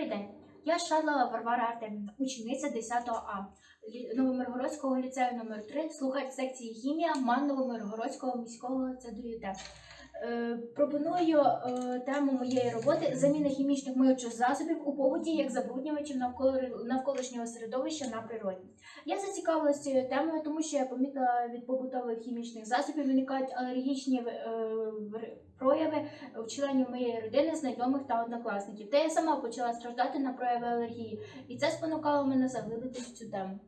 Добрий день. Я Шадлова Варвара Артемівна, учениця 10 А Новомиргородського ліцею номер 3 слухач секції хімія МАН Новомиргородського міського ЦДЮТ. Е, пропоную е, тему моєї роботи заміна хімічних миючих засобів у побуті як забруднювачів навколишнього середовища на природі. Я зацікавилася цією темою, тому що я помітила від побутових хімічних засобів виникають алергічні е, прояви у членів моєї родини, знайомих та однокласників. Та я сама почала страждати на прояви алергії, і це спонукало мене заглибитись в цю тему.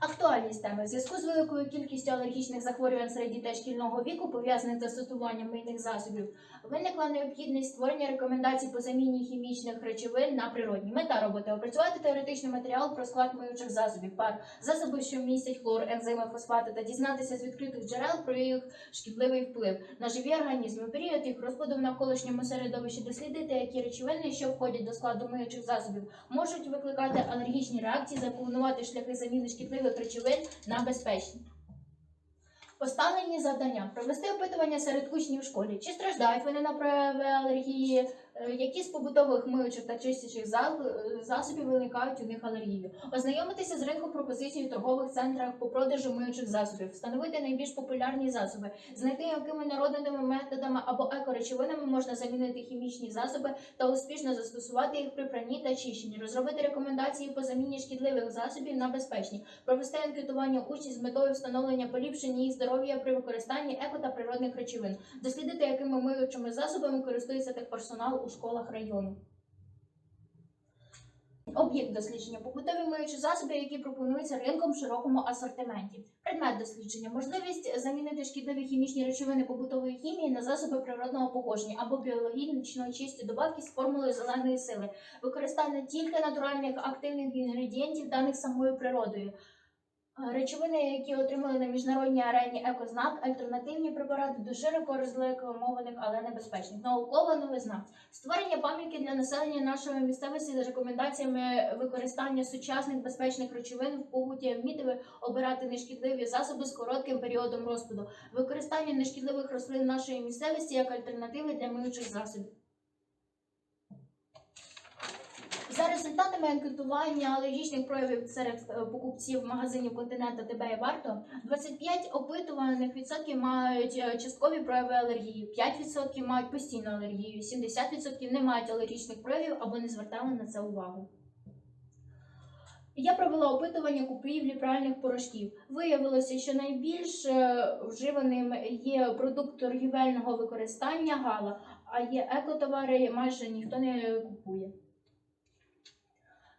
Актуальність теми. В зв'язку з великою кількістю алергічних захворювань серед дітей шкільного віку, пов'язаних з застосуванням мийних засобів, виникла необхідність створення рекомендацій по заміні хімічних речовин на природні. Мета роботи опрацювати теоретичний матеріал про склад миючих засобів, пар, засоби, що містять хлор, ензими, фосфати, та дізнатися з відкритих джерел про їх шкідливий вплив. На живі організми, період їх розпаду в навколишньому середовищі, дослідити, які речовини, що входять до складу миючих засобів, можуть викликати алергічні реакції, запланувати шляхи заміни шкідливих речовин на безпечні. Поставлені завдання провести опитування серед учнів в школі, чи страждають вони на прояви алергії, які з побутових миючих та чистячих е, засобів виникають у них алергію, ознайомитися з ринком пропозицій у торгових центрах по продажу миючих засобів, встановити найбільш популярні засоби, знайти якими народними методами або екоречовинами можна замінити хімічні засоби та успішно застосувати їх при пранні та чищенні, розробити рекомендації по заміні шкідливих засобів на безпечні, провести анкетування учнів з метою встановлення поліпшення їх здоров'я при використанні еко та природних речовин, дослідити, якими миючими засобами користується техперсонал у школах району. Об'єкт дослідження побутові миючі засоби, які пропонуються ринком в широкому асортименті. Предмет дослідження можливість замінити шкідливі хімічні речовини побутової хімії на засоби природного походження або біологічно чисті добавки з формулою зеленої сили, використання тільки натуральних активних інгредієнтів, даних самою природою. Речовини, які отримали на міжнародній арені екознак, альтернативні препарати до широко розрекламованих, але небезпечних. Наукова новизна. Створення пам'ятки для населення нашої місцевості з рекомендаціями використання сучасних безпечних речовин в побуті, вміти обирати нешкідливі засоби з коротким періодом розпаду, використання нешкідливих рослин нашої місцевості як альтернативи для миючих засобів. За результатами анкетування алергічних проявів серед е, покупців магазинів континента ТБ і Варто, 25 опитуваних відсотків мають е, часткові прояви алергії, 5% мають постійну алергію, 70% не мають алергічних проявів або не звертали на це увагу. Я провела опитування купівлі пральних порошків. Виявилося, що найбільш е, вживаним є продукт торгівельного використання гала, а є екотовари майже ніхто не купує.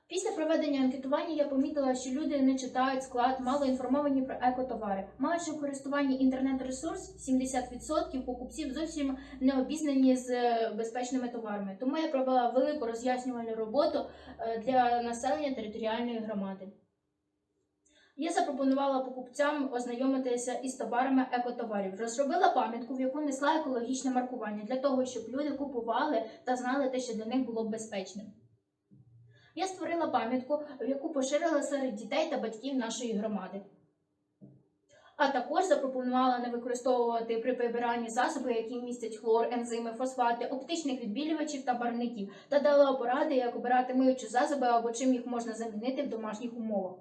Після проведення анкетування я помітила, що люди не читають склад, мало інформовані про екотовари. Маючи в користуванні інтернет-ресурс, 70% покупців зовсім не обізнані з е, безпечними товарами. Тому я провела велику роз'яснювальну роботу е, для населення територіальної громади. Я запропонувала покупцям ознайомитися із товарами екотоварів. Розробила пам'ятку, в яку несла екологічне маркування для того, щоб люди купували та знали те, що для них було б безпечним. Я створила пам'ятку, яку поширила серед дітей та батьків нашої громади. А також запропонувала не використовувати при прибиранні засоби, які містять хлор, ензими, фосфати, оптичних відбілювачів та барвників, та дала поради, як обирати миючі засоби або чим їх можна замінити в домашніх умовах.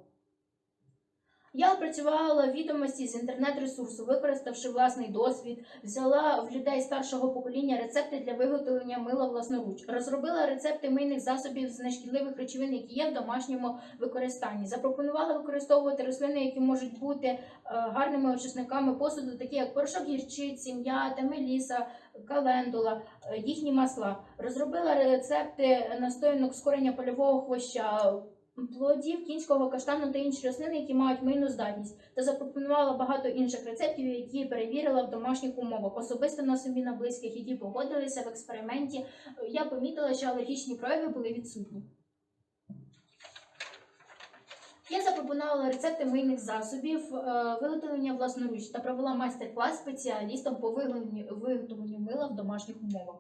Я опрацювала відомості з інтернет-ресурсу, використавши власний досвід, взяла в людей старшого покоління рецепти для виготовлення мила власноруч, розробила рецепти мийних засобів з нешкідливих речовин, які є в домашньому використанні. Запропонувала використовувати рослини, які можуть бути е, гарними очисниками посуду, такі як порошок гірчиці, м'ята, меліса, календула, е, їхні масла. Розробила рецепти настоянок з корення польового хвоща. Плодів кінського каштану та інші рослини, які мають мийну здатність, та запропонувала багато інших рецептів, які перевірила в домашніх умовах. Особисто на собі на близьких, які погодилися в експерименті. Я помітила, що алергічні прояви були відсутні. Я запропонувала рецепти мийних засобів, е, виготовлення власноруч та провела майстер-клас спеціалістам по виготовленню виготовленню мила в домашніх умовах.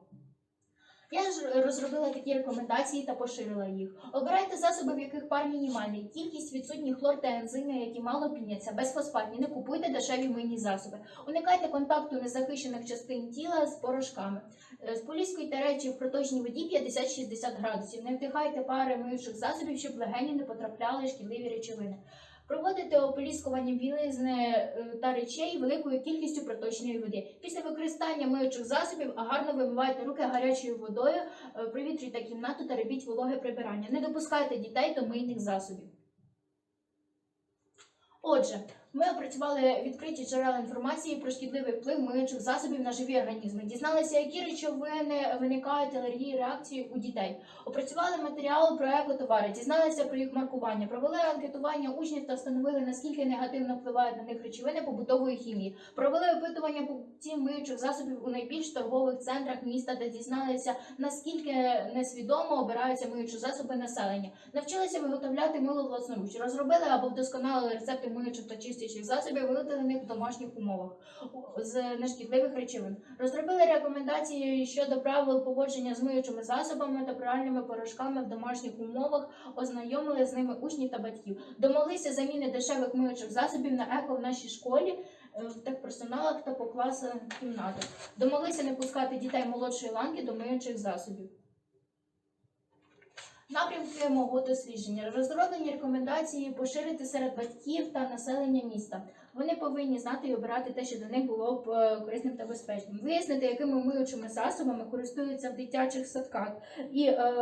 Я ж розробила такі рекомендації та поширила їх. Обирайте засоби, в яких пар мінімальний. Кількість відсутні хлор та ензими, які мало піняться, безфосфатні. Не купуйте дешеві мийні засоби. Уникайте контакту незахищених частин тіла з порошками. Е, Споліскуйте речі в проточній воді 50-60 градусів. Не вдихайте пари миючих засобів, щоб легені не потрапляли шкідливі речовини. Проводите ополіскування білизни е, та речей великою кількістю проточної води. Після використання миючих засобів гарно вимивайте руки гарячою водою, е, провітрюйте кімнату та робіть вологе прибирання. Не допускайте дітей до мийних засобів. Отже, ми опрацювали відкриті джерела інформації про шкідливий вплив миючих засобів на живі організми. Дізналися, які речовини виникають алергії реакції у дітей. Опрацювали матеріал про екотовари, дізналися про їх маркування, провели анкетування учнів та встановили наскільки негативно впливають на них речовини побутової хімії. Провели опитування покупців миючих засобів у найбільш торгових центрах міста та дізналися, наскільки несвідомо обираються миючі засоби населення. Навчилися виготовляти мило власноруч, розробили або вдосконалили рецепти миючих та чистячих засобів, виготовлених в домашніх умовах з нешкідливих речовин. Розробили рекомендації щодо правил поводження з миючими засобами та пральними порошками в домашніх умовах, ознайомили з ними учнів та батьків. Домоглися заміни дешевих миючих засобів на еко в нашій школі. е, В техперсоналах та по класах кімнатах. Домоглися не пускати дітей молодшої ланки до миючих засобів. Напрямки мого дослідження розроблені рекомендації поширити серед батьків та населення міста. Вони повинні знати і обирати те, що для них було б е, корисним та безпечним. Вияснити, якими миючими засобами користуються в дитячих садках, і е,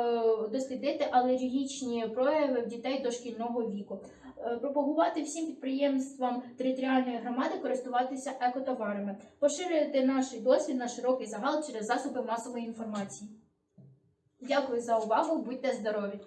дослідити алергічні прояви в дітей дошкільного віку. Е, пропагувати всім підприємствам територіальної громади користуватися екотоварами, поширити наш досвід на широкий загал через засоби масової інформації. Дякую за увагу, будьте здорові!